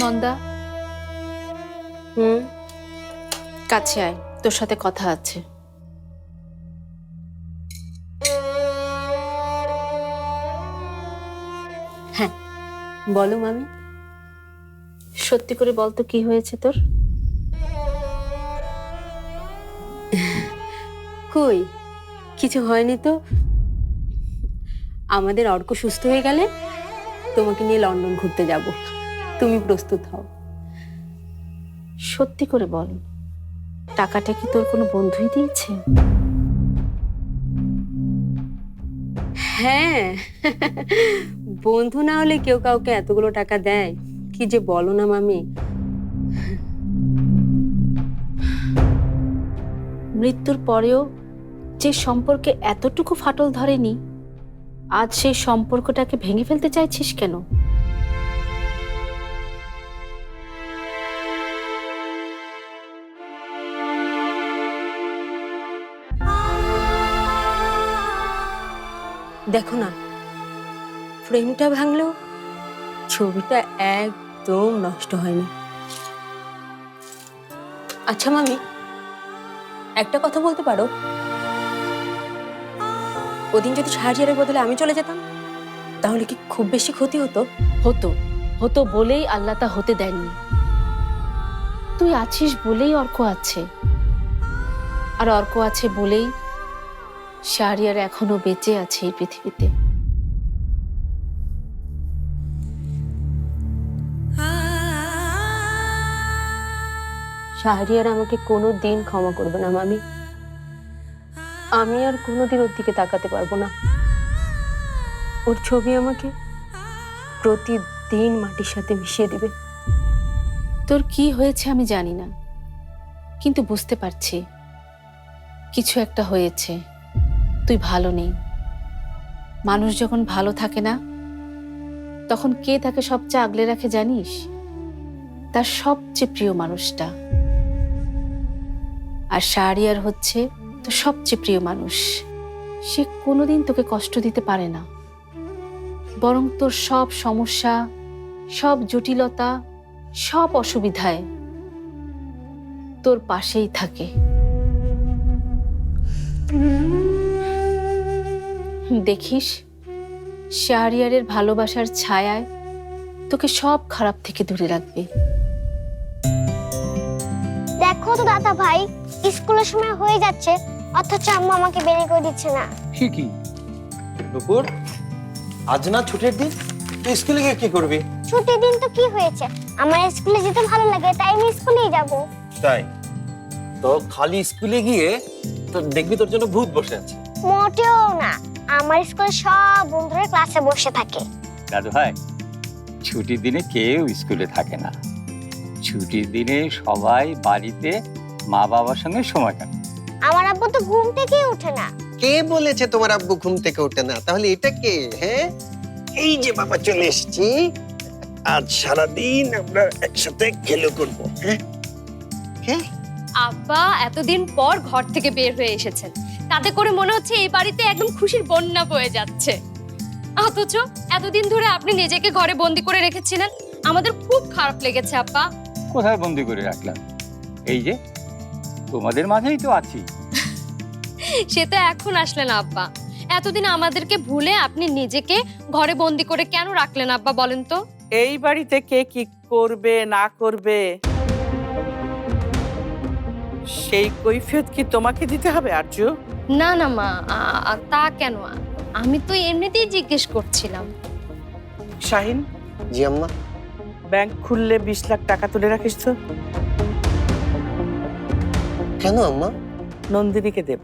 নন্দা। হুম? কাছে আয় তোর সাথে কথা আছে। হ্যাঁ বলো মামি। সত্যি করে বল তো কি হয়েছে তোর? কই কিছু হয়নি তো? আমাদের অর্ক সুস্থ হয়ে গেলে তোমাকে নিয়ে লন্ডন ঘুরতে যাব। তুমি প্রস্তুত হও। সত্যি করে বল টাকাটা কি তোর কোনো বন্ধুই দিয়েছে? হ্যাঁ বন্ধু না হলে কেউ কাউকে এতগুলো টাকা দেয়? কি যে বলো না মামি। মৃত্যুর পরেও যে সম্পর্কে এতটুকু ফাটল ধরেনি আজ সেই সম্পর্কটাকে ভেঙে ফেলতে চাইছিস কেন? দেখো না, ফ্রেমটা ভাঙলেও ছবিটা একদম নষ্ট হয়নি। আচ্ছা মামি, একটা কথা বলতে পারো? ওদিন যদি সাহায্যের বদলে আমি চলে যেতাম, তাহলে কি খুব বেশি ক্ষতি হতো? হতো হতো বলেই আল্লাহ তা হতে দেননি। তুই আছিস বলেই অর্ক আছে। আর অর্ক আছে বলেই শাহরিয়ার এখনও বেঁচে আছে এই পৃথিবীতে। শাহরিয়ার আমাকে কোনো দিন ক্ষমা করবে না, মামি। আমি আর কোনোদিন ওর দিকে তাকাতে পারব না। ওর ছবি আমাকে প্রতিদিন মাটির সাথে মিশিয়ে দিবে। তোর কি হয়েছে আমি জানি না, কিন্তু বুঝতে পারছি। কিছু একটা হয়েছে। তুই ভালো নেই। মানুষ যখন ভালো থাকে না, তখন কে তাকে সবচেয়ে আগলে রাখে জানিস? তার সবচেয়ে প্রিয় মানুষটা। আর শাহরিয়ার হচ্ছে তোর সবচেয়ে প্রিয় মানুষ। সে কোনোদিন তোকে কষ্ট দিতে পারে না। বরং তোর সব সমস্যা, সব জটিলতা, সব অসুবিধায় তোর পাশেই থাকে। দেখিস শাহরিয়ারের ভালোবাসার ছায়ায় তোকে সব খারাপ থেকে দূরে রাখবে। দেখো তো দাদা ভাই স্কুলের সময় হয়ে যাচ্ছে অথচ আম্মু আমাকে বের করে দিচ্ছে না। ঠিকই দুপুর? আজ না ছুটির দিন? তুই স্কুলে গিয়ে কি করবি? ছুটির দিন তো কি হয়েছে? আমার স্কুলে যেতে ভালো লাগে তাই আমি স্কুলেই যাব। তাই? তো খালি স্কুলে গিয়ে তো দেখবি তোর জন্য ভূত বসে আছে। মোটেও না। আমার স্কুলে সব বন্ধুরা ক্লাসে বসে থাকে। দাদু ভাই ছুটির দিনে কেউ স্কুলে থাকে না। ছুটির দিনে সবাই বাড়িতে মা বাবার সঙ্গে সময় কাটায়। আমার আব্বু তো ঘুম থেকেই ওঠে না। কে বলেছে তোমার আব্বু ঘুম থেকে ওঠে না? তাহলে এটা কে হ্যাঁ? এই যে বাবা চলে এসেছি। আজ সারাদিন আমরা একসাথে খেলো করব হ্যাঁ? হ্যাঁ? আব্বা এতদিন পর ঘর থেকে বের হয়ে এসেছেন। তাতে করে মনে হচ্ছে এই বাড়িতে একদম খুশির বন্যা বয়ে যাচ্ছে। অথচ এতদিন ধরে আপনি নিজেকে ঘরে বন্দি করে রেখেছিলেন। আমাদের খুব খারাপ লেগেছে আব্বা। কোথায় বন্দি করে রাখলাম? এই যে তোমাদের মাঝেই তো আছি। সে তো এখন আসলেন আব্বা। এতদিন আমাদেরকে ভুলে আপনি নিজেকে ঘরে বন্দি করে কেন রাখলেন আব্বা বলেন তো? এই বাড়িতে কে কি করবে না করবে? সেই কৈফিয়ত কি তোমাকে দিতে হবে আর্য না না মা তা কেন? আমি তো এমনিতেই জিজ্ঞেস করছিলাম। শাহিন? জি আম্মা। ব্যাংক খুললে বিশ লাখ টাকা তুলে রাখিস তো। কেন আম্মা? নন্দিনীকে দেব।